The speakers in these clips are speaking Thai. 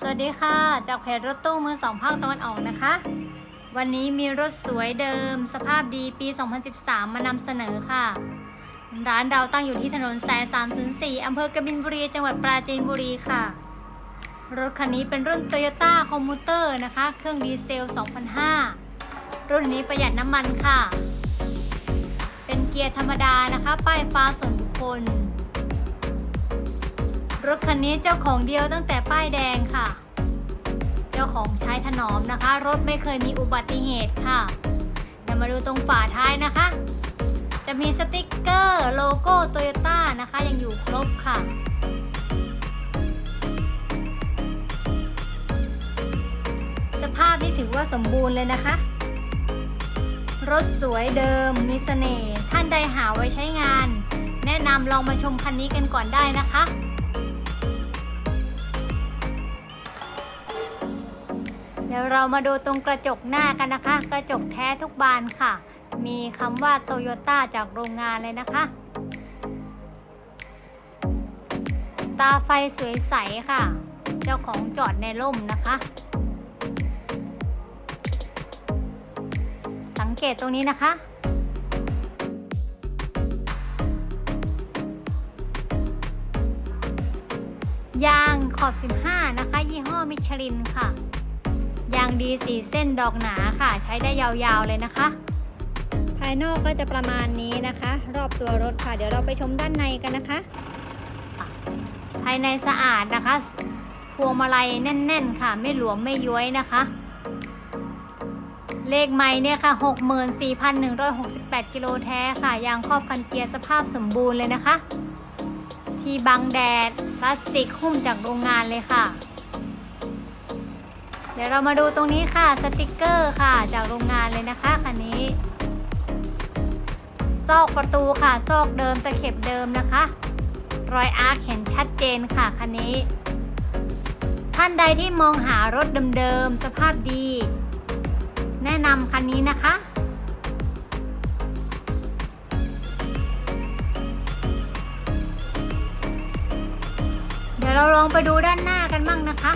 สวัสดีค่ะ จากเพจรถตู้มือสองภาคตะวันออกนะคะ วันนี้มีรถสวยเดิม สภาพดีปี 2013 มานำเสนอค่ะ ร้านเราตั้งอยู่ที่ถนนสาย 304 อำเภอกบินบุรี จังหวัดปราจีนบุรีค่ะ รถคันนี้เป็นรุ่น Toyota Commuter นะคะ เครื่องดีเซล 2005 รุ่นนี้ประหยัดน้ำมันค่ะ เป็นเกียร์ธรรมดานะคะ ป้ายฟ้าส่วนบุคคล รถคันนี้เจ้าของเดียวตั้งแต่ป้ายแดงค่ะ เจ้าของใช้ถนอมนะคะ รถไม่เคยมีอุบัติเหตุค่ะเดี๋ยวมาดูตรงฝาท้ายนะคะ จะมีสติกเกอร์โลโก้โตโยต้านะคะยังอยู่ครบค่ะสภาพนี่ถือว่าสมบูรณ์เลยนะคะ รถสวยเดิมมีเสน่ห์ท่านใดหาไว้ใช้งาน แนะนำลองมาชมคันนี้กันก่อนได้นะคะ ดี๋ยวเรามาดูตรงกระจกหน้ากันนะคะ กระจกแท้ทุกบานค่ะ มีคำว่าโตโยต้าจากโรงงานเลยนะคะ ตาไฟสวยใสค่ะ เจ้าของจอดในร่มนะคะ สังเกตตรงนี้นะคะยางขอบ 15 นะคะ ยี่ห้อมิชลินค่ะ ยางดีสีเส้นดอกหนาค่ะ ใช้ได้ยาวๆเลยนะคะ ภายนอกก็จะประมาณนี้นะคะ รอบตัวรถค่ะ เดี๋ยวเราไปชมด้านในกันนะคะ ภายในสะอาดนะคะพวงมาลัยแน่น ๆ ค่ะ ไม่หลวมไม่ย้วยนะคะ เลขไม้เนี่ยค่ะ 64,168 กิโลแท้ค่ะ ยางครอบคันเกียร์สภาพสมบูรณ์เลยนะคะ ที่บังแดด พลาสติกหุ้มจากโรงงานเลยค่ะ เดี๋ยวเรามาดูตรงนี้ค่ะสติกเกอร์ค่ะ จากโรงงานเลยนะคะคันนี้ ซอกประตูค่ะ ซอกเดิมตะเข็บเดิมนะคะ รอยอาร์คเห็นชัดเจนค่ะคันนี้ ท่านใดที่มองหารถเดิมๆสภาพดี แนะนำคันนี้นะคะเดี๋ยวเราลองไปดูด้านหน้ากันบ้างนะคะ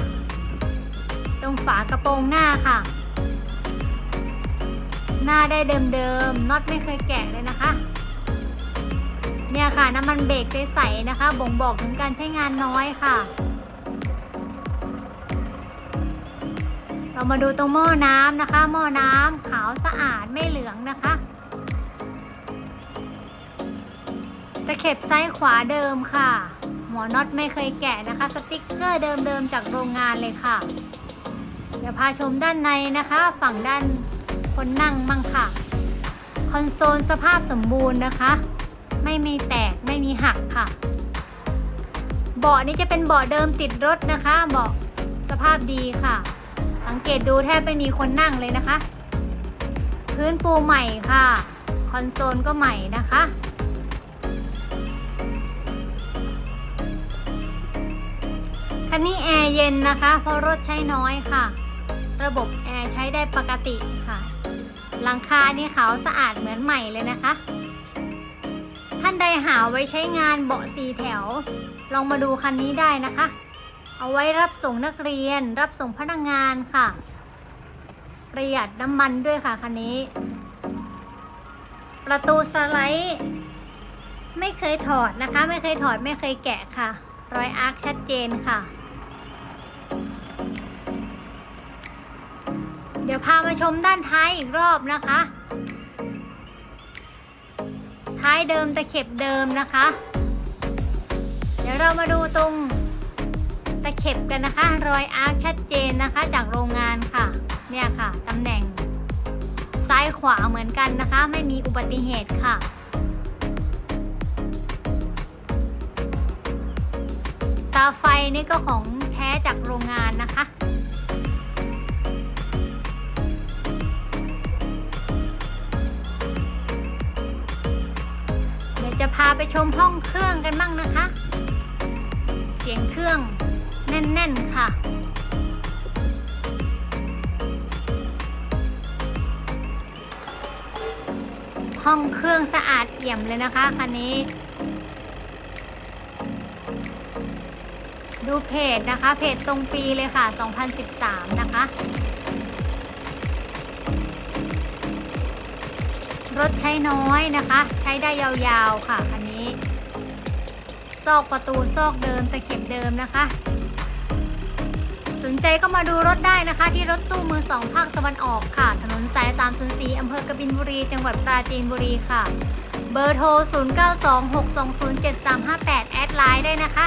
งฝากระโปรงหน้าค่ะ หน้าได้เดิมๆน็อตไม่เคยแกะเลยนะคะ เนี่ยค่ะน้ำมันเบรกใสๆนะคะ บ่งบอกถึงการใช้งานน้อยค่ะ เรามาดูตรงหม้อน้ำนะคะ หม้อน้ำขาวสะอาดไม่เหลืองนะคะตะเข็บซ้ายขวาเดิมค่ะหัวน็อตไม่เคยแกะนะคะ สติกเกอร์เดิมๆจากโรงงานเลยค่ะ เดี๋ยวพาชมด้านในนะคะ ฝั่งด้านคนนั่งมั่งค่ะ คอนโซลสภาพสมบูรณ์นะคะ ไม่มีแตกไม่มีหักค่ะ เบาะนี้จะเป็นเบาะเดิมติดรถนะคะเบาะสภาพดีค่ะ สังเกตดูแทบไม่มีคนนั่งเลยนะคะ พื้นปูใหม่ค่ะ คอนโซลก็ใหม่นะคะคันนี้แอร์เย็นนะคะ เพราะรถใช้น้อยค่ะ ระบบแอร์ใช้ได้ปกติค่ะ หลังคานี่ขาวสะอาดเหมือนใหม่เลยนะคะ ท่านใดหาไว้ใช้งานเบาะสีแถว ลองมาดูคันนี้ได้นะคะ เอาไว้รับส่งนักเรียน รับส่งพนักงงานค่ะ ประหยัดน้ำมันด้วยค่ะคันนี้ ประตูสไลด์ไม่เคยถอดนะคะ ไม่เคยถอดไม่เคยแกะค่ะ รอยอาร์คชัดเจนค่ะ ดี๋ยวพามาชมด้านท้ายอีกรอบนะคะ ท้ายเดิมตะเข็บเดิมนะคะ เดี๋ยวเรามาดูตรงตะเข็บกันนะคะ รอยอาร์คชัดเจนนะคะจากโรงงานค่ะ เนี่ยค่ะตำแหน่ง ซ้ายขวาเหมือนกันนะคะ ไม่มีอุบัติเหตุค่ะตาไฟนี่ก็ของแท้จากโรงงานนะคะาไปชมห้องเครื่องกันบ้างนะคะ เสียงเครื่องแน่น ๆ ค่ะ ห้องเครื่องสะอาดเอี่ยมเลยนะคะคันนี้ ดูดูเพจนะคะ เพจตรงปีเลยค่ะ 2013 นะคะ รถใช้น้อยนะคะ ใช้ได้ยาวๆค่ะคันนี้ ซอกประตูซอกเดิมตะเข็บเดิมนะคะ สนใจก็มาดูรถได้นะคะ ที่รถตู้มือสองภาคตะวันออกค่ะ ถนนสาย 304อำเภอกบินบุรี จังหวัดปราจีนบุรีค่ะ เบอร์โทร 0926207358 แอดไลน์ได้นะคะ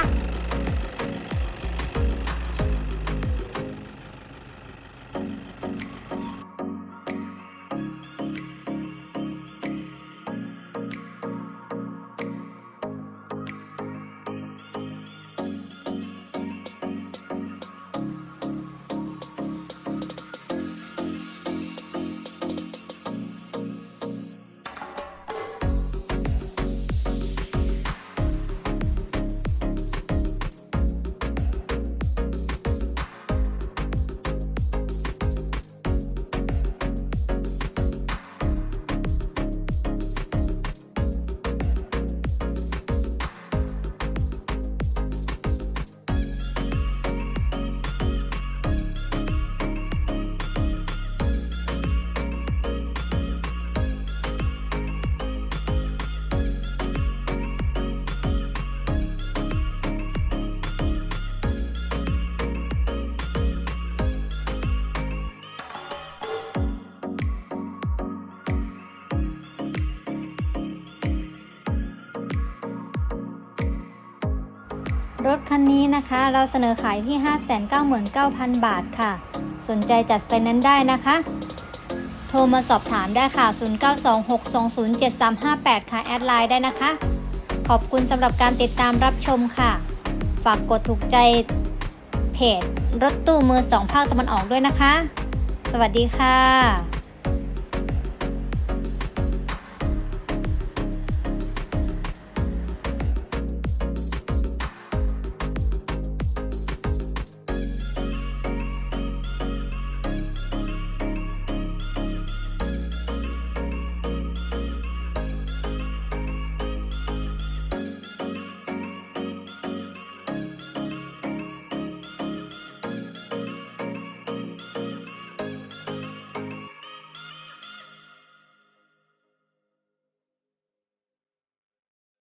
รถคันนี้นะคะ เราเสนอขายที่ 599,000 บาทค่ะ สนใจจัดไฟแนนซ์ได้นะคะ โทรมาสอบถามได้ค่ะ 0926207358 ค่ะ แอดไลน์ได้นะคะ ขอบคุณสำหรับการติดตามรับชมค่ะ ฝากกดถูกใจเพจรถตู้มือสองภาคตะวันออกด้วยนะคะ สวัสดีค่ะ